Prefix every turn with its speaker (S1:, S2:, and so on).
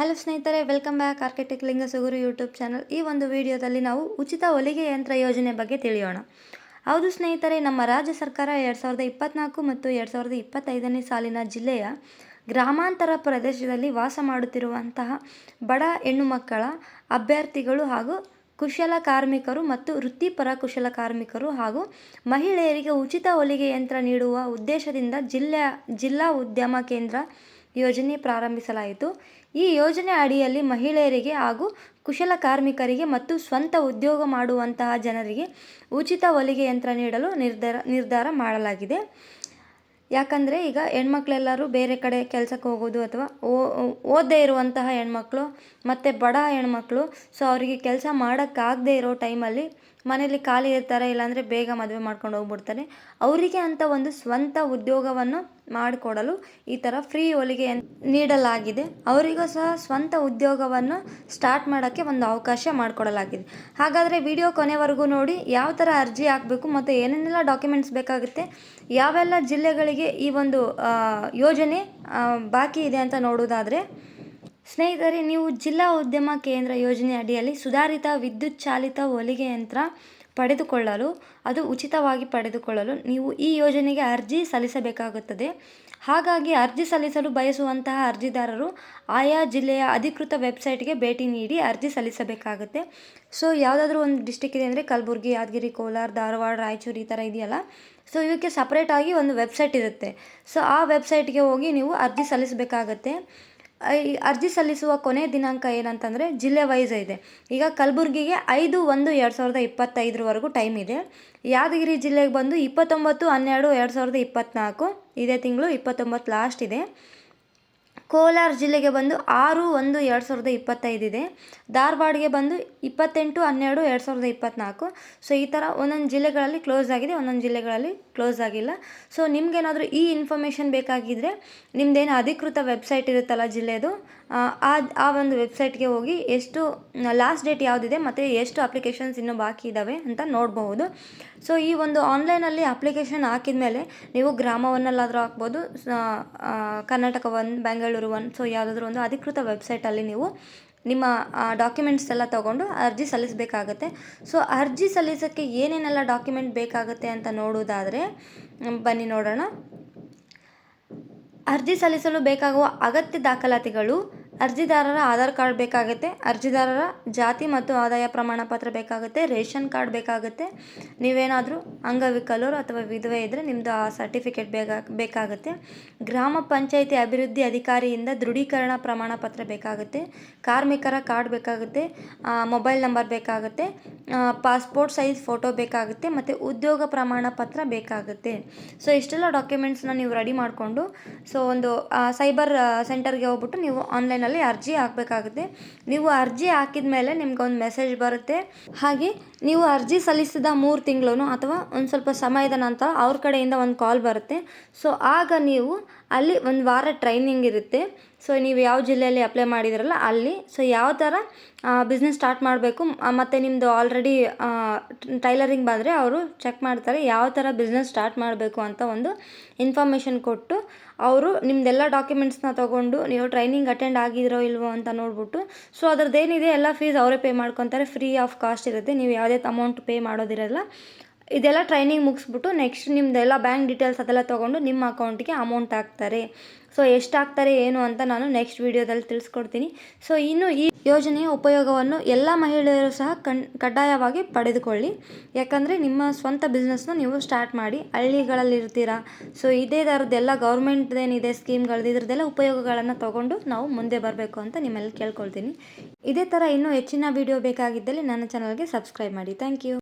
S1: Hello ಸ್ನೇಹಿತರೆ welcome back architect Lingasugur YouTube channel ಈ ಒಂದು ವಿಡಿಯೋದಲ್ಲಿ ನಾವು ಉಚಿತ ಹೊಲಿಗೆ ಯಂತ್ರ ಯೋಜನೆ ಬಗ್ಗೆ ತಿಳಿಯೋಣ. ಹೌದು ಸ್ನೇಹಿತರೆ, ನಮ್ಮ ರಾಜ್ಯ ಸರ್ಕಾರ ಎರಡು ಸಾವಿರದ ಇಪ್ಪತ್ನಾಲ್ಕು ಮತ್ತು ಎರಡು ಸಾವಿರದ ಇಪ್ಪತ್ತೈದನೇ ಸಾಲಿನ ಜಿಲ್ಲೆಯ ಗ್ರಾಮಾಂತರ ಪ್ರದೇಶದಲ್ಲಿ ವಾಸ ಮಾಡುತ್ತಿರುವಂತಹ ಬಡ ಹೆಣ್ಣು ಮಕ್ಕಳ ಅಭ್ಯರ್ಥಿಗಳು ಹಾಗೂ ಕುಶಲ ಕಾರ್ಮಿಕರು ಮತ್ತು ವೃತ್ತಿಪರ ಕುಶಲ ಕಾರ್ಮಿಕರು ಹಾಗೂ ಮಹಿಳೆಯರಿಗೆ ಉಚಿತ ಹೊಲಿಗೆ ಯಂತ್ರ ನೀಡುವ ಉದ್ದೇಶದಿಂದ ಜಿಲ್ಲೆ, ಜಿಲ್ಲಾ ಉದ್ಯಮ ಕೇಂದ್ರ ಯೋಜನೆ ಪ್ರಾರಂಭಿಸಲಾಯಿತು. ಈ ಯೋಜನೆ ಅಡಿಯಲ್ಲಿ ಮಹಿಳೆಯರಿಗೆ ಹಾಗೂ ಕುಶಲ ಕಾರ್ಮಿಕರಿಗೆ ಮತ್ತು ಸ್ವಂತ ಉದ್ಯೋಗ ಮಾಡುವಂತಹ ಜನರಿಗೆ ಉಚಿತ ಹೊಲಿಗೆ ಯಂತ್ರ ನೀಡಲು ನಿರ್ಧಾರ ನಿರ್ಧಾರ ಮಾಡಲಾಗಿದೆ. ಯಾಕಂದರೆ ಈಗ ಹೆಣ್ಮಕ್ಳೆಲ್ಲರೂ ಬೇರೆ ಕಡೆ ಕೆಲಸಕ್ಕೆ ಹೋಗೋದು ಅಥವಾ ಓದದೇ ಇರುವಂತಹ ಹೆಣ್ಮಕ್ಳು ಮತ್ತು ಬಡ ಹೆಣ್ಮಕ್ಳು, ಸೊ ಅವರಿಗೆ ಕೆಲಸ ಮಾಡೋಕ್ಕಾಗದೇ ಇರೋ ಟೈಮಲ್ಲಿ ಮನೇಲಿ ಖಾಲಿ ಇರ್ತಾರೆ, ಇಲ್ಲಾಂದರೆ ಬೇಗ ಮದುವೆ ಮಾಡ್ಕೊಂಡು ಹೋಗ್ಬಿಡ್ತಾರೆ. ಅವರಿಗೆ ಅಂತ ಒಂದು ಸ್ವಂತ ಉದ್ಯೋಗವನ್ನು ಮಾಡಿಕೊಡಲು ಈ ಥರ ಫ್ರೀ ಹೊಲಿಗೆ ನೀಡಲಾಗಿದೆ. ಅವರಿಗೂ ಸಹ ಸ್ವಂತ ಉದ್ಯೋಗವನ್ನು ಸ್ಟಾರ್ಟ್ ಮಾಡೋಕ್ಕೆ ಒಂದು ಅವಕಾಶ ಮಾಡಿಕೊಡಲಾಗಿದೆ. ಹಾಗಾದರೆ ವಿಡಿಯೋ ಕೊನೆವರೆಗೂ ನೋಡಿ, ಯಾವ ಥರ ಅರ್ಜಿ ಹಾಕಬೇಕು ಮತ್ತು ಏನೇನೆಲ್ಲ ಡಾಕ್ಯುಮೆಂಟ್ಸ್ ಬೇಕಾಗುತ್ತೆ, ಯಾವೆಲ್ಲ ಜಿಲ್ಲೆಗಳಿಗೆ ಈ ಒಂದು ಯೋಜನೆ ಬಾಕಿ ಇದೆ ಅಂತ ನೋಡೋದಾದರೆ ಸ್ನೇಹಿತರೆ, ನೀವು ಜಿಲ್ಲಾ ಉದ್ಯಮ ಕೇಂದ್ರ ಯೋಜನೆ ಅಡಿಯಲ್ಲಿ ಸುಧಾರಿತ ವಿದ್ಯುತ್ ಚಾಲಿತ ಹೊಲಿಗೆ ಯಂತ್ರ ಪಡೆದುಕೊಳ್ಳಲು, ಅದು ಉಚಿತವಾಗಿ ಪಡೆದುಕೊಳ್ಳಲು ನೀವು ಈ ಯೋಜನೆಗೆ ಅರ್ಜಿ ಸಲ್ಲಿಸಬೇಕಾಗುತ್ತದೆ. ಹಾಗಾಗಿ ಅರ್ಜಿ ಸಲ್ಲಿಸಲು ಬಯಸುವಂತಹ ಅರ್ಜಿದಾರರು ಆಯಾ ಜಿಲ್ಲೆಯ ಅಧಿಕೃತ ವೆಬ್ಸೈಟ್ಗೆ ಭೇಟಿ ನೀಡಿ ಅರ್ಜಿ ಸಲ್ಲಿಸಬೇಕಾಗುತ್ತೆ. ಸೊ, ಯಾವುದಾದ್ರೂ ಒಂದು ಡಿಸ್ಟಿಕ್ ಇದೆ ಅಂದರೆ ಕಲಬುರ್ಗಿ, ಯಾದಗಿರಿ, ಕೋಲಾರ, ಧಾರವಾಡ, ರಾಯಚೂರು ಈ ಥರ ಇದೆಯಲ್ಲ, ಸೊ ಇವಕ್ಕೆ ಸಪ್ರೇಟಾಗಿ ಒಂದು ವೆಬ್ಸೈಟ್ ಇರುತ್ತೆ. ಸೊ, ಆ ವೆಬ್ಸೈಟ್ಗೆ ಹೋಗಿ ನೀವು ಅರ್ಜಿ ಸಲ್ಲಿಸಬೇಕಾಗತ್ತೆ. ಈ ಅರ್ಜಿ ಸಲ್ಲಿಸುವ ಕೊನೆಯ ದಿನಾಂಕ ಏನಂತಂದರೆ ಜಿಲ್ಲೆ ವೈಸ್ ಇದೆ. ಈಗ ಕಲಬುರ್ಗಿಗೆ ಐದು, ಒಂದು, ಎರಡು ಸಾವಿರದ ಇಪ್ಪತ್ತೈದರವರೆಗೂ ಟೈಮ್ ಇದೆ. ಯಾದಗಿರಿ ಜಿಲ್ಲೆಗೆ ಬಂದು ಇಪ್ಪತ್ತೊಂಬತ್ತು, ಹನ್ನೆರಡು, ಎರಡು ಸಾವಿರದ ಇಪ್ಪತ್ತ್ನಾಲ್ಕು ಇದೇ ತಿಂಗಳು ಇಪ್ಪತ್ತೊಂಬತ್ತು ಲಾಸ್ಟ್ ಇದೆ. ಕೋಲಾರ ಜಿಲ್ಲೆಗೆ ಬಂದು ಆರು ಒಂದು ಎರಡು ಸಾವಿರದ ಇಪ್ಪತ್ತೈದಿದೆ ಧಾರವಾಡಗೆ ಬಂದು ಇಪ್ಪತ್ತೆಂಟು, ಹನ್ನೆರಡು, ಎರಡು ಸಾವಿರದ ಇಪ್ಪತ್ತ್ನಾಲ್ಕು ಸೊ ಈ ಥರ ಒಂದೊಂದು ಜಿಲ್ಲೆಗಳಲ್ಲಿ ಕ್ಲೋಸ್ ಆಗಿದೆ, ಒಂದೊಂದು ಜಿಲ್ಲೆಗಳಲ್ಲಿ ಕ್ಲೋಸ್ ಆಗಿಲ್ಲ. ಸೊ ನಿಮಗೇನಾದರೂ ಈ ಇನ್ಫಾರ್ಮೇಷನ್ ಬೇಕಾಗಿದ್ದರೆ ನಿಮ್ಮದೇನು ಅಧಿಕೃತ ವೆಬ್ಸೈಟ್ ಇರುತ್ತಲ್ಲ ಜಿಲ್ಲೆದು, ಆ ಆ ಒಂದು ವೆಬ್ಸೈಟ್ಗೆ ಹೋಗಿ ಎಷ್ಟು ಲಾಸ್ಟ್ ಡೇಟ್ ಯಾವುದಿದೆ ಮತ್ತು ಎಷ್ಟು ಅಪ್ಲಿಕೇಶನ್ಸ್ ಇನ್ನೂ ಬಾಕಿ ಇದ್ದಾವೆ ಅಂತ ನೋಡಬಹುದು. ಸೊ ಈ ಒಂದು ಆನ್ಲೈನಲ್ಲಿ ಅಪ್ಲಿಕೇಶನ್ ಹಾಕಿದ ಮೇಲೆ ನೀವು ಗ್ರಾಮವನ್ನಲ್ಲಾದರೂ ಹಾಕ್ಬೋದು Karnataka one Bengaluru one so ಯಾವುದಾದ್ರೂ ಒಂದು ಅಧಿಕೃತ ವೆಬ್ಸೈಟಲ್ಲಿ ನೀವು ನಿಮ್ಮ ಡಾಕ್ಯುಮೆಂಟ್ಸ್ ಎಲ್ಲ ತೊಗೊಂಡು ಅರ್ಜಿ ಸಲ್ಲಿಸಬೇಕಾಗತ್ತೆ. ಸೊ ಅರ್ಜಿ ಸಲ್ಲಿಸೋಕ್ಕೆ ಏನೇನೆಲ್ಲ ಡಾಕ್ಯುಮೆಂಟ್ ಬೇಕಾಗುತ್ತೆ ಅಂತ ನೋಡೋದಾದರೆ ಬನ್ನಿ ನೋಡೋಣ. ಅರ್ಜಿ ಸಲ್ಲಿಸಲು ಬೇಕಾಗುವ ಅಗತ್ಯ ದಾಖಲಾತಿಗಳು ಅರ್ಜಿದಾರರ ಆಧಾರ್ ಕಾರ್ಡ್ ಬೇಕಾಗುತ್ತೆ, ಅರ್ಜಿದಾರರ ಜಾತಿ ಮತ್ತು ಆದಾಯ ಪ್ರಮಾಣ ಪತ್ರ ಬೇಕಾಗುತ್ತೆ, ರೇಷನ್ ಕಾರ್ಡ್ ಬೇಕಾಗುತ್ತೆ. ನೀವೇನಾದರೂ ಅಂಗವಿಕಲರು ಅಥವಾ ವಿಧವೆ ಇದ್ದರೆ ನಿಮ್ಮದು ಆ ಸರ್ಟಿಫಿಕೇಟ್ ಬೇಕಾ ಬೇಕಾಗುತ್ತೆ. ಗ್ರಾಮ ಪಂಚಾಯಿತಿ ಅಭಿವೃದ್ಧಿ ಅಧಿಕಾರಿಯಿಂದ ದೃಢೀಕರಣ ಪ್ರಮಾಣ ಪತ್ರ ಬೇಕಾಗುತ್ತೆ. ಕಾರ್ಮಿಕರ ಕಾರ್ಡ್ ಬೇಕಾಗುತ್ತೆ ಮೊಬೈಲ್ ನಂಬರ್ ಬೇಕಾಗುತ್ತೆ ಪಾಸ್ಪೋರ್ಟ್ ಸೈಜ್ ಫೋಟೋ ಬೇಕಾಗುತ್ತೆ ಮತ್ತು ಉದ್ಯೋಗ ಪ್ರಮಾಣ ಪತ್ರ ಬೇಕಾಗುತ್ತೆ. ಸೊ, ಇಷ್ಟೆಲ್ಲ ಡಾಕ್ಯುಮೆಂಟ್ಸ್ನ ನೀವು ರೆಡಿ ಮಾಡಿಕೊಂಡು, ಸೊ, ಒಂದು ಸೈಬರ್ ಸೆಂಟರ್ಗೆ ಹೋಗ್ಬಿಟ್ಟು ನೀವು ಆನ್ಲೈನಲ್ಲಿ ಅರ್ಜಿ ಹಾಕಬೇಕಾಗುತ್ತೆ. ನೀವು ಅರ್ಜಿ ಹಾಕಿದ ಮೇಲೆ ನಿಮ್ಗೆ ಒಂದು ಮೆಸೇಜ್ ಬರುತ್ತೆ. ಹಾಗೆ ನೀವು ಅರ್ಜಿ ಸಲ್ಲಿಸಿದ ಮೂರು ತಿಂಗಳು ಅಥವಾ ಒಂದು ಸ್ವಲ್ಪ ಸಮಯದ ನಂತರ ಅವ್ರ ಕಡೆಯಿಂದ ಒಂದು ಕಾಲ್ ಬರುತ್ತೆ. ಸೊ, ಆಗ ನೀವು ಅಲ್ಲಿ ಒಂದು ವಾರ ಟ್ರೈನಿಂಗ್ ಇರುತ್ತೆ. ಸೊ ನೀವು ಯಾವ ಜಿಲ್ಲೆಯಲ್ಲಿ ಅಪ್ಲೈ ಮಾಡಿದ್ರಲ್ಲ ಅಲ್ಲಿ ಸೊ ಯಾವ ಥರ ಬಿಸ್ನೆಸ್ ಸ್ಟಾರ್ಟ್ ಮಾಡಬೇಕು ಮತ್ತು ನಿಮ್ಮದು ಆಲ್ರೆಡಿ ಟೈಲರಿಂಗ್ ಬಂದರೆ ಅವರು ಚೆಕ್ ಮಾಡ್ತಾರೆ ಯಾವ ಥರ ಬಿಸ್ನೆಸ್ ಸ್ಟಾರ್ಟ್ ಮಾಡಬೇಕು ಅಂತ ಒಂದು ಇನ್ಫಾರ್ಮೇಷನ್ ಕೊಟ್ಟು ಅವರು ನಿಮ್ಮದೆಲ್ಲ ಡಾಕ್ಯುಮೆಂಟ್ಸ್ನ ತೊಗೊಂಡು ನೀವು ಟ್ರೈನಿಂಗ್ ಅಟೆಂಡ್ ಆಗಿದ್ರೋ ಇಲ್ವೋ ಅಂತ ನೋಡ್ಬಿಟ್ಟು ಸೊ ಅದ್ರದ್ದೇನಿದೆ ಎಲ್ಲ ಫೀಸ್ ಅವರೇ ಪೇ ಮಾಡ್ಕೊತಾರೆ ಫ್ರೀ ಆಫ್ ಕಾಸ್ಟ್ ಇರುತ್ತೆ, ನೀವು ಯಾವುದೇ ಅಮೌಂಟ್ ಪೇ ಮಾಡೋದಿರಲ್ಲ. ಇದೆಲ್ಲ ಟ್ರೈನಿಂಗ್ ಮುಗಿಸ್ಬಿಟ್ಟು ನೆಕ್ಸ್ಟ್ ನಿಮ್ಮದೆಲ್ಲ ಬ್ಯಾಂಕ್ ಡೀಟೇಲ್ಸ್ ಅದೆಲ್ಲ ತೊಗೊಂಡು ನಿಮ್ಮ ಅಕೌಂಟಿಗೆ ಅಮೌಂಟ್ ಹಾಕ್ತಾರೆ. ಸೊ ಎಷ್ಟು ಹಾಕ್ತಾರೆ ಏನು ಅಂತ ನಾನು ನೆಕ್ಸ್ಟ್ ವೀಡಿಯೋದಲ್ಲಿ ತಿಳಿಸ್ಕೊಡ್ತೀನಿ. ಸೊ ಇನ್ನು ಈ ಯೋಜನೆಯ ಉಪಯೋಗವನ್ನು ಎಲ್ಲ ಮಹಿಳೆಯರು ಸಹ ಕಣ್ ಕಡ್ಡಾಯವಾಗಿ ಪಡೆದುಕೊಳ್ಳಿ. ಯಾಕಂದರೆ ನಿಮ್ಮ ಸ್ವಂತ ಬಿಸ್ನೆಸ್ನ ನೀವು ಸ್ಟಾರ್ಟ್ ಮಾಡಿ ಹಳ್ಳಿಗಳಲ್ಲಿ ಇರ್ತೀರಾ. ಸೊ ಇದೇ ಥರದ್ದೆಲ್ಲ ಗೌರ್ಮೆಂಟ್ದೇನಿದೆ ಸ್ಕೀಮ್ಗಳದ್ದು ಇದ್ರದ್ದೆಲ್ಲ ಉಪಯೋಗಗಳನ್ನು ತೊಗೊಂಡು ನಾವು ಮುಂದೆ ಬರಬೇಕು ಅಂತ ನಿಮ್ಮಲ್ಲಿ ಕೇಳ್ಕೊಳ್ತೀನಿ. ಇದೇ ಥರ ಇನ್ನೂ ಹೆಚ್ಚಿನ ವೀಡಿಯೋ ಬೇಕಾಗಿದ್ದಲ್ಲಿ ನನ್ನ ಚಾನಲ್ಗೆ ಸಬ್ಸ್ಕ್ರೈಬ್ ಮಾಡಿ. Thank you